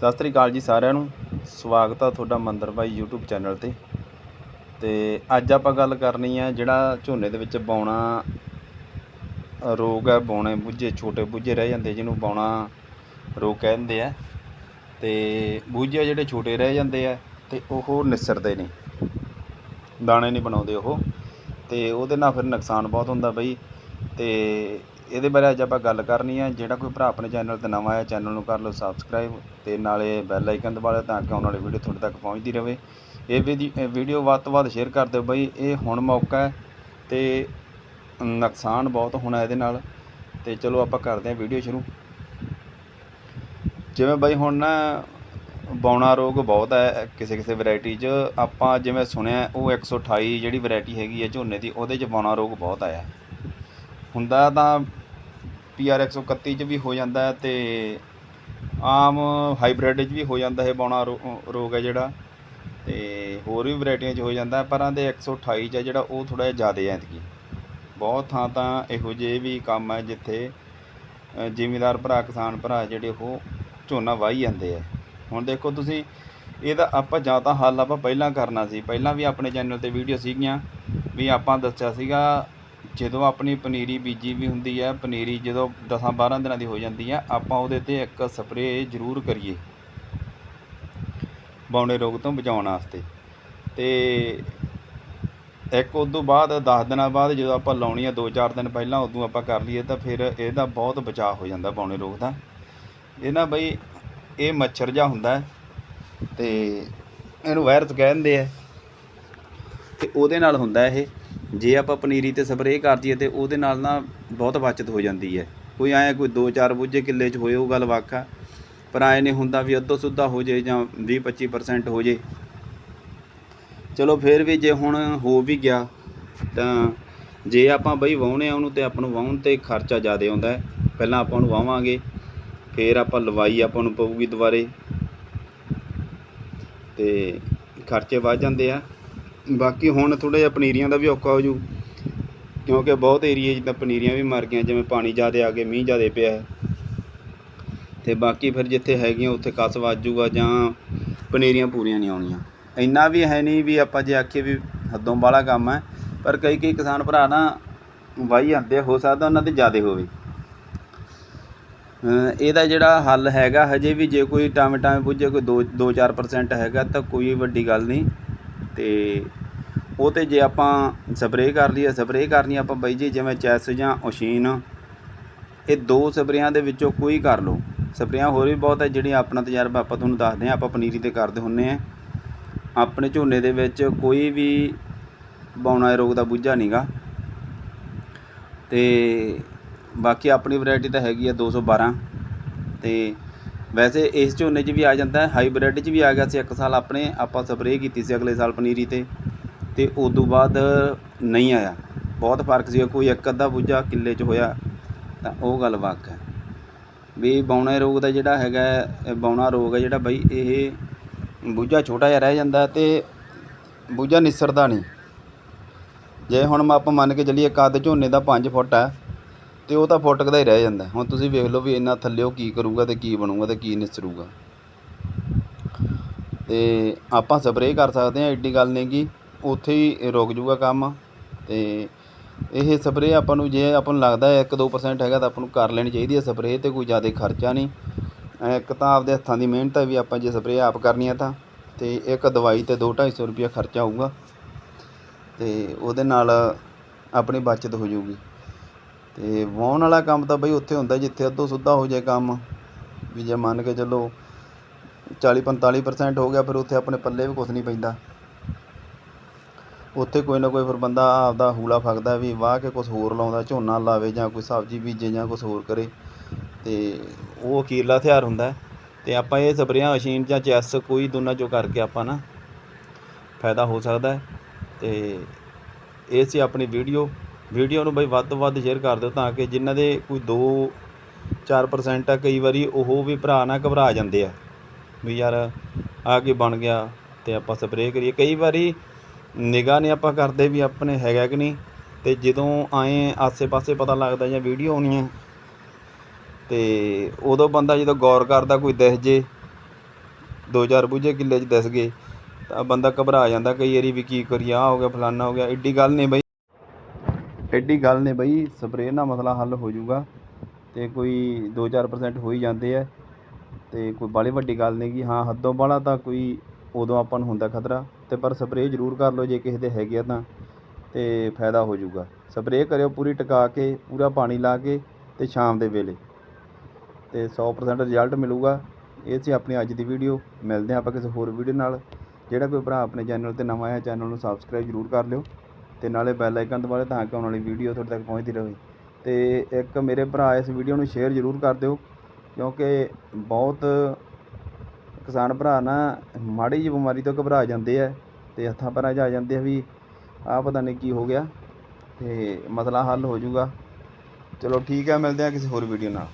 ਸਤਿ ਸ੍ਰੀ ਅਕਾਲ ਜੀ ਸਾਰਿਆਂ ਨੂੰ। ਸਵਾਗਤ ਆ ਤੁਹਾਡਾ ਮੰਦਰ ਬਾਈ YouTube ਚੈਨਲ ਤੇ। ਤੇ ਅੱਜ ਆਪਾਂ ਗੱਲ ਕਰਨੀ ਆ ਜਿਹੜਾ ਝੋਨੇ ਦੇ ਵਿੱਚ ਬੌਣਾ ਰੋਗ ਹੈ ਬੌਣੇ ਬੁੱਝੇ, ਛੋਟੇ ਬੁੱਝੇ ਰਹਿ ਜਾਂਦੇ ਜਿਹਨੂੰ ਬੌਣਾ ਰੋਗ ਕਹਿੰਦੇ ਆ। ਤੇ ਬੁੱਝੇ ਜਿਹੜੇ ਛੋਟੇ ਰਹਿ ਜਾਂਦੇ ਆ ਤੇ ਉਹ ਨਿਸਰਦੇ ਨਹੀਂ। ਦਾਣੇ ਨਹੀਂ ਬਣਾਉਂਦੇ ਉਹ। ਤੇ ਉਹਦੇ ਨਾਲ ਫਿਰ ਨੁਕਸਾਨ ਬਹੁਤ ਹੁੰਦਾ ਬਈ। ਤੇ ਇਹਦੇ ਬਾਰੇ ਅੱਜ ਆਪਾਂ ਗੱਲ ਕਰਨੀ ਆ। ਜਿਹੜਾ ਕੋਈ ਭਰਾ ਆਪਣੇ ਚੈਨਲ ਤੇ ਨਵਾਂ ਆਇਆ, ਚੈਨਲ ਨੂੰ ਕਰ ਲਓ ਸਬਸਕ੍ਰਾਈਬ ਤੇ ਨਾਲੇ ਬੈਲ ਆਈਕਨ ਦਬਾ ਲਿਓ ਤਾਂ ਕਿ ਆਉਣ ਵਾਲੀ ਵੀਡੀਓ ਤੁਹਾਡੇ ਤੱਕ ਪਹੁੰਚਦੀ ਰਹੇ। ਇਹ ਵੀਡੀ- ਇਹ ਵੀਡੀਓ ਵੱਧ ਤੋਂ ਵੱਧ ਸ਼ੇਅਰ ਕਰ ਦਿਓ ਬਈ। ਇਹ ਹੁਣ ਮੌਕਾ ਹੈ ਤੇ ਨੁਕਸਾਨ ਬਹੁਤ ਹੋਣਾ ਇਹਦੇ ਨਾਲ। ਤੇ ਚਲੋ ਆਪਾਂ ਕਰਦੇ ਹਾਂ ਵੀਡੀਓ ਸ਼ੁਰੂ। ਜਿਵੇਂ ਬਈ ਹੁਣ ਨਾ ਬੌਣਾ ਰੋਗ ਬਹੁਤ ਹੈ ਕਿਸੇ ਕਿਸੇ ਵੈਰਾਈਟੀ 'ਚ। ਆਪਾਂ ਜਿਵੇਂ ਸੁਣਿਆ ਉਹ 128 ਜਿਹੜੀ ਵੈਰਾਈਟੀ ਹੈਗੀ ਹੈ ਝੋਨੇ ਦੀ, ਉਹਦੇ 'ਚ ਬੌਣਾ ਰੋਗ ਬਹੁਤ ਆਇਆ। ਹੁੰਦਾ ਤਾਂ ਪੀ ਪੀਆਰ 131 'ਚ ਵੀ ਹੋ ਜਾਂਦਾ ਅਤੇ ਆਮ ਹਾਈਬ੍ਰਿਡ 'ਚ ਵੀ ਹੋ ਜਾਂਦਾ ਹੈ ਬੌਣਾ ਰੋ- ਰੋਗ ਹੈ ਜਿਹੜਾ ਅਤੇ ਹੋਰ ਵੀ ਵੈਰਾਈਟੀਆਂ 'ਚ ਹੋ ਜਾਂਦਾ ਹੈ, ਪਰ ਆਂਦੇ 128 'ਚ ਹੈ ਜਿਹੜਾ ਉਹ ਥੋੜ੍ਹਾ ਜਿਹਾ ਜ਼ਿਆਦਾ ਹੈ ਐਤਕੀ। ਬਹੁਤ ਥਾਂ ਤਾਂ ਇਹੋ ਜਿਹੇ ਵੀ ਕੰਮ ਹੈ ਜਿੱਥੇ ਜ਼ਿਮੀਦਾਰ ਭਰਾ ਕਿਸਾਨ ਭਰਾ ਜਿਹੜੇ ਉਹ ਝੋਨਾ ਵਾਹੀ ਜਾਂਦੇ ਆ। ਹੁਣ ਦੇਖੋ ਤੁਸੀਂ ਇਹਦਾ ਆਪਾਂ ਜਾਂ ਤਾਂ ਹੱਲ ਆਪਾਂ ਪਹਿਲਾਂ ਕਰਨਾ ਸੀ। ਪਹਿਲਾਂ ਵੀ ਆਪਣੇ ਚੈਨਲ ਤੇ ਵੀਡੀਓ ਸੀਗੀਆਂ ਵੀ ਆਪਾਂ ਦੱਸਿਆ ਸੀਗਾ ਜਦੋਂ ਆਪਣੀ ਪਨੀਰੀ ਬੀਜੀ ਵੀ ਹੁੰਦੀ ਹੈ ਪਨੀਰੀ ਜਦੋਂ 10 12 ਦਿਨਾਂ ਦੀ ਹੋ ਜਾਂਦੀ ਹੈ ਆਪਾਂ ਉਹਦੇ ਤੇ ਇੱਕ ਸਪਰੇਅ ਜ਼ਰੂਰ ਕਰੀਏ। ਬੌਣੇ ਰੋਗ ਤੋਂ ਬਚਾਉਣ ਵਾਸਤੇ। ਤੇ ਇੱਕ ਉਦੋਂ ਬਾਅਦ 10 ਦਿਨਾਂ ਬਾਅਦ ਜਦੋਂ ਆਪਾਂ ਲਾਉਣੀ ਆ 2-4 ਦਿਨ ਪਹਿਲਾਂ ਉਦੋਂ ਆਪਾਂ ਕਰ ਲਈਏ, ਤਾਂ ਫਿਰ ਇਹਦਾ ਬਹੁਤ ਬਚਾਅ ਹੋ ਜਾਂਦਾ ਬੌਣੇ ਰੋਗ ਦਾ। ਇਹ ਨਾ ਬਈ, ਇਹ ਮੱਛਰ ਜਿਹਾ ਹੁੰਦਾ ਹੈ ਤੇ ਇਹਨੂੰ ਵਾਇਰਸ ਕਹਿੰਦੇ ਆ। ਤੇ ਉਹਦੇ ਨਾਲ ਹੁੰਦਾ ਇਹ। ਜੇ ਆਪਾਂ ਪਨੀਰੀ ਤੇ ਸਪਰੇਅ ਕਰ ਦਈਏ ਤੇ ਉਹਦੇ ਨਾਲ ਨਾ ਬਹੁਤ ਬਚਤ ਹੋ ਜਾਂਦੀ ਹੈ। ਕੋਈ ਐਂ ਕੋਈ 2-4 ਬੁੱਝੇ ਕਿੱਲੇ 'ਚ ਹੋਏ, ਉਹ ਗੱਲ ਵੱਖ ਆ। ਪਰ ਐਂ ਨਹੀਂ ਹੁੰਦਾ ਵੀ ਅੱਧੋ ਸੁੱਧਾ ਹੋ ਜੇ ਜਾਂ 20-25% ਹੋ ਜੇ ਚਲੋ ਫਿਰ ਵੀ ਜੇ ਹੁਣ ਹੋ ਵੀ ਗਿਆ, ਤਾਂ ਜੇ ਆਪਾਂ ਬਈ ਵਾਹੁਣੇ ਆ ਉਹਨੂੰ ਤੇ ਆਪਾਂ ਨੂੰ ਵਾਹੁਣ ਤੇ ਖਰਚਾ ਜ਼ਿਆਦਾ ਆਉਂਦਾ ਹੈ। ਪਹਿਲਾਂ ਆਪਾਂ ਉਹਨੂੰ ਵਾਵਾਂਗੇ, ਫਿਰ ਆਪਾਂ ਲਵਾਈ ਆਪਾਂ ਨੂੰ ਪਊਗੀ ਦੁਬਾਰੇ। ਤੇ ਖਰਚੇ ਵੱਧ ਜਾਂਦੇ ਆ। ਬਾਕੀ ਹੁਣ ਥੋੜ੍ਹਾ ਜਿਹਾ ਪਨੀਰੀਆਂ ਦਾ ਵੀ ਔਖਾ ਹੋ ਜੂ ਕਿਉਂਕਿ ਬਹੁਤ ਏਰੀਏ 'ਚ ਤਾਂ ਪਨੀਰੀਆਂ ਵੀ ਮਰ ਗਈਆਂ, ਜਿਵੇਂ ਪਾਣੀ ਜ਼ਿਆਦਾ ਆ ਗਿਆ, ਮੀਂਹ ਜ਼ਿਆਦਾ ਪਿਆ ਹੈ। ਤੇ ਬਾਕੀ ਫਿਰ ਜਿੱਥੇ ਹੈਗੀਆਂ ਉੱਥੇ ਕਸ ਵੱਜ ਜੂਗਾ ਜਾਂ ਪਨੀਰੀਆਂ ਪੂਰੀਆਂ ਨਹੀਂ ਆਉਣੀਆਂ। ਇੰਨਾ ਵੀ ਹੈ ਨਹੀਂ ਵੀ ਆਪਾਂ ਜੇ ਆਖੀਏ ਵੀ ਹੱਦੋਂ ਵਾਲਾ ਕੰਮ ਹੈ, ਪਰ ਕਈ ਕਈ ਕਿਸਾਨ ਭਰਾ ਨਾ ਵਾਹੀ ਜਾਂਦੇ ਹੋ ਸਕਦਾ ਉਹਨਾਂ ਤੇ ਜ਼ਿਆਦਾ ਹੋਵੇ। ਇਹਦਾ ਜਿਹੜਾ ਹੱਲ ਹੈਗਾ, ਹਜੇ ਵੀ ਜੇ ਕੋਈ ਟਾਵੇਂ ਟਾਵੇਂ ਪੁੱਜੇ, ਕੋਈ 2 2-4% ਹੈਗਾ, ਤਾਂ ਕੋਈ ਵੱਡੀ ਗੱਲ ਨਹੀਂ। ਅਤੇ ਉਹ ਤੇ ਜੇ ਆਪਾਂ ਸਪਰੇਅ ਕਰ ਲਈਏ ਸਪਰੇਅ ਕਰਨੀ ਆਪਾਂ ਬਾਈ ਜੀ, ਜਿਵੇਂ ਚੈਸ ਜਾਂ ਓਸ਼ੀਨ ਇਹ ਦੋ ਸਪਰੇਆਂ ਦੇ ਵਿੱਚੋਂ ਕੋਈ ਕਰ ਲਓ। ਸਪਰੇਆਂ ਹੋਰ ਵੀ ਬਹੁਤ ਹੈ, ਜਿਹੜੀਆਂ ਆਪਣਾ ਤਜਰਬਾ ਆਪਾਂ ਤੁਹਾਨੂੰ ਦੱਸਦੇ ਹਾਂ, ਆਪਾਂ ਪਨੀਰੀ ਤੇ ਕਰਦੇ ਹੁੰਨੇ ਆ ਆਪਣੇ ਝੋਨੇ ਦੇ ਵਿੱਚ ਕੋਈ ਵੀ ਬੌਣਾ ਰੋਗ ਦਾ ਬੁੱਝਾ ਨਹੀਂਗਾ ਤੇ ਬਾਕੀ ਆਪਣੀ ਵੈਰਾਈਟੀ ਤਾਂ ਹੈਗੀ ਆ 212 ਤੇ ਵੈਸੇ ਇਸ ਝੋਨੇ 'ਚ ਵੀ ਆ ਜਾਂਦਾ ਹੈ ਹਾਈਬ੍ਰਿਡ 'ਚ ਵੀ ਆ ਗਿਆ ਸੀ ਇੱਕ ਸਾਲ ਆਪਣੇ ਆਪਾਂ ਸਪਰੇਅ ਕੀਤੀ ਸੀ ਅਗਲੇ ਸਾਲ ਪਨੀਰੀ ਤੇ ਤੇ ਉਸ ਤੋਂ ਬਾਅਦ ਨਹੀਂ ਆਇਆ। ਬਹੁਤ ਫ਼ਰਕ ਸੀ ਕੋਈ ਇੱਕ ਅੱਧਾ ਬੁੱਝਾ ਕਿੱਲੇ 'ਚ ਹੋਇਆ ਤਾਂ ਉਹ ਗੱਲ ਵੱਖ ਹੈ। ਵੀ ਬੌਣਾ ਰੋਗ ਦਾ ਜਿਹੜਾ ਹੈਗਾ ਹੈ, ਬੌਣਾ ਰੋਗ ਹੈ ਜਿਹੜਾ ਬਈ ਇਹ ਬੁੱਝਾ ਛੋਟਾ ਜਿਹਾ ਰਹਿ ਜਾਂਦਾ ਤੇ ਬੁੱਝਾ ਨਿਸਰਦਾ ਨਹੀਂ। ਜੇ ਹੁਣ ਆਪਾਂ ਮੰਨ ਕੇ ਚੱਲੀਏ ਕੱਦ ਝੋਨੇ ਦਾ 5 ਫੁੱਟ ਹੈ ਅਤੇ ਉਹ ਤਾਂ ਫੁੱਟ ਦਾ ਹੀ ਰਹਿ ਜਾਂਦਾ। ਹੁਣ ਤੁਸੀਂ ਵੇਖ ਲਓ ਵੀ ਇੰਨਾ ਥੱਲਿਓ ਕੀ ਕਰੂਗਾ ਅਤੇ ਕੀ ਬਣੂਗਾ ਅਤੇ ਕੀ ਨਿਸਰੂਗਾ। ਅਤੇ ਆਪਾਂ ਸਪਰੇਅ ਕਰ ਸਕਦੇ ਹਾਂ ਐਡੀ ਗੱਲ ਨਹੀਂ ਕਿ ਉੱਥੇ ਹੀ ਰੁਕ ਜੂਗਾ ਕੰਮ। ਅਤੇ ਇਹ ਸਪਰੇਅ ਆਪਾਂ ਨੂੰ ਜੇ ਆਪਾਂ ਨੂੰ ਲੱਗਦਾ ਹੈ 1-2% ਹੈਗਾ ਤਾਂ ਆਪਾਂ ਨੂੰ ਕਰ ਲੈਣੀ ਚਾਹੀਦੀ ਹੈ ਸਪਰੇਅ ਤੇ ਕੋਈ ਜ਼ਿਆਦਾ ਖਰਚਾ ਨਹੀਂ। ਇੱਕ ਤਾਂ ਆਪਦੇ ਹੱਥਾਂ ਦੀ ਮਿਹਨਤ ਹੈ ਵੀ ਆਪਾਂ ਜੇ ਸਪਰੇਅ ਆਪ ਕਰਨੀ ਹੈ ਤਾਂ। ਤੇ ਇੱਕ ਦਵਾਈ ਤੇ 2-250 ਰੁਪਏ ਖਰਚਾ ਆਊਗਾ ਤੇ ਉਹਦੇ ਨਾਲ ਆਪਣੀ ਬਚਤ ਹੋ ਜਾਊਗੀ। ਅਤੇ ਵਾਹੁਣ ਵਾਲਾ ਕੰਮ ਤਾਂ ਬਈ ਉੱਥੇ ਹੁੰਦਾ, ਜਿੱਥੇ ਅੱਧੋ ਸੁੱਧਾ ਹੋ ਜਾਏ ਕੰਮ। ਵੀ ਜੇ ਮੰਨ ਕੇ ਚੱਲੋ 40-45% ਹੋ ਗਿਆ, ਫਿਰ ਉੱਥੇ ਆਪਣੇ ਪੱਲੇ ਵੀ ਕੁਛ ਨਹੀਂ ਪੈਂਦਾ। ਉੱਥੇ ਕੋਈ ਨਾ ਕੋਈ ਫਿਰ ਬੰਦਾ ਆਪਦਾ ਹੂਲਾ ਫੱਕਦਾ ਵੀ ਵਾਹ ਕੇ ਕੁਝ ਹੋਰ ਲਾਉਂਦਾ, ਝੋਨਾ ਲਾਵੇ ਜਾਂ ਕੋਈ ਸਬਜ਼ੀ ਬੀਜੇ ਜਾਂ ਕੁਝ ਹੋਰ ਕਰੇ। ਤੇ ਉਹ ਅਖੀਰਲਾ ਹਥਿਆਰ ਹੁੰਦਾ। ਹੈ। ਤੇ ਆਪਾਂ ਇਹ ਸਪਰੇਆਂ ਮਸ਼ੀਨ ਜਾਂ ਚੈਸ ਕੋਈ ਦੋਨਾਂ ਚੋਂ ਕਰਕੇ ਆਪਾਂ ਨਾ ਫਾਇਦਾ ਹੋ ਸਕਦਾ। ਹੈ ਤੇ ਇਹ ਸੀ ਆਪਣੀ ਵੀਡੀਓ। ਵੀਡੀਓ ਨੂੰ ਬਈ ਵੱਧ ਤੋਂ ਵੱਧ ਸ਼ੇਅਰ ਕਰ ਦਿਓ ਤਾਂ ਕਿ ਜਿਨ੍ਹਾਂ ਦੇ ਕੋਈ 2 4% ਆ, ਕਈ ਵਾਰੀ ਉਹ ਵੀ ਭਰਾ ਨਾ ਘਬਰਾ ਜਾਂਦੇ ਆ। ਵੀ ਯਾਰ ਆ ਕੀ ਬਣ ਗਿਆ ਤੇ ਆਪਾਂ ਸਪਰੇਅ ਕਰੀਏ। ਕਈ ਵਾਰੀ ਨਿਗਾਹ ਨਹੀਂ ਆਪਾਂ ਕਰਦੇ ਵੀ ਆਪਣੇ ਹੈਗਾ ਕਿ ਨਹੀਂ ਤੇ ਜਦੋਂ ਆਏ ਆਸੇ-ਪਾਸੇ ਪਤਾ ਲੱਗਦਾ ਜਾਂ ਵੀਡੀਓ ਆਉਣੀ ਹੈ ਤੇ ਉਦੋਂ ਬੰਦਾ ਜਦੋਂ ਗੌਰ ਕਰਦਾ ਕੋਈ ਦਿਖ ਜੇ 2-4 ਬੂਝੇ ਕਿੱਲੇ 'ਚ ਦਿਸ ਗਏ ਤਾਂ ਬੰਦਾ ਘਬਰਾ ਜਾਂਦਾ ਕਈ ਵਾਰੀ ਵੀ ਕੀ ਕਰੀਏ, ਆਹ ਹੋ ਗਿਆ, ਫਲਾਨਾ ਹੋ ਗਿਆ। ਐਡੀ ਗੱਲ ਨਹੀਂ ਬਈ। ਐਡੀ ਗੱਲ ਨਹੀਂ ਬਈ, ਸਪਰੇਅ ਨਾਲ ਮਸਲਾ ਹੱਲ ਹੋ ਜਾਊਗਾ ਤੇ ਕੋਈ 2-4% ਹੋ ਹੀ ਜਾਂਦੇ ਆ ਤੇ ਕੋਈ ਬਾਹਲੀ ਵੱਡੀ ਗੱਲ ਨਹੀਂ ਕਿ ਹਾਂ ਹੱਦੋਂ ਬਾਹਲਾ ਤਾਂ ਕੋਈ ਉਦੋਂ ਆਪਾਂ ਨੂੰ ਹੁੰਦਾ ਖਤਰਾ ਤੇ ਪਰ ਸਪਰੇਅ ਜ਼ਰੂਰ ਕਰ ਲਓ ਜੇ ਕਿਸੇ ਦੇ ਹੈਗੇ ਆ ਤਾਂ ਤੇ ਫਾਇਦਾ ਹੋ ਜਾਊਗਾ। ਸਪਰੇਅ ਕਰਿਓ ਪੂਰੀ ਟਿਕਾ ਕੇ, ਪੂਰਾ ਪਾਣੀ ਲਾ ਕੇ ਤੇ ਸ਼ਾਮ ਦੇ ਵੇਲੇ ਤੇ 100% ਰਿਜ਼ਲਟ ਮਿਲੂਗਾ। ਇਹ ਸੀ ਆਪਣੀ ਅੱਜ ਦੀ ਵੀਡੀਓ ਮਿਲਦੇ ਹਾਂ ਆਪਾਂ ਕਿਸੇ ਹੋਰ ਵੀਡੀਓ ਨਾਲ। ਜਿਹੜਾ ਕੋਈ ਭਰਾ ਆਪਣੇ ਚੈਨਲ ਤੇ ਨਵਾਂ ਆਇਆ ਚੈਨਲ ਨੂੰ ਸਬਸਕ੍ਰਾਈਬ ਜ਼ਰੂਰ ਕਰ ਲਿਓ। ਅਤੇ ਨਾਲੇ ਬੈਲ ਆਈਕਨ ਦਬਾ ਤਾਂ ਕਿ ਆਉਣ ਵਾਲੀ ਵੀਡੀਓ ਤੁਹਾਡੇ ਤੱਕ ਪਹੁੰਚਦੀ ਰਹੇ। ਅਤੇ ਇੱਕ ਮੇਰੇ ਭਰਾ ਇਸ ਵੀਡੀਓ ਨੂੰ ਸ਼ੇਅਰ ਜ਼ਰੂਰ ਕਰ ਦਿਓ, ਕਿਉਂਕਿ ਬਹੁਤ ਕਿਸਾਨ ਭਰਾ ਨਾ ਮਾੜੀ ਜਿਹੀ ਬਿਮਾਰੀ ਤੋਂ ਘਬਰਾ ਜਾਂਦੇ ਆ ਅਤੇ ਹੱਥਾਂ ਪੈਰਾਂ 'ਚ ਆ ਜਾਂਦੇ ਆ ਵੀ ਆਹ ਪਤਾ ਨਹੀਂ ਕੀ ਹੋ ਗਿਆ ਅਤੇ ਮਸਲਾ ਹੱਲ ਹੋ ਜਾਊਗਾ। ਚਲੋ ਠੀਕ ਹੈ ਮਿਲਦੇ ਹਾਂ ਕਿਸੇ ਹੋਰ ਵੀਡੀਓ ਨਾਲ।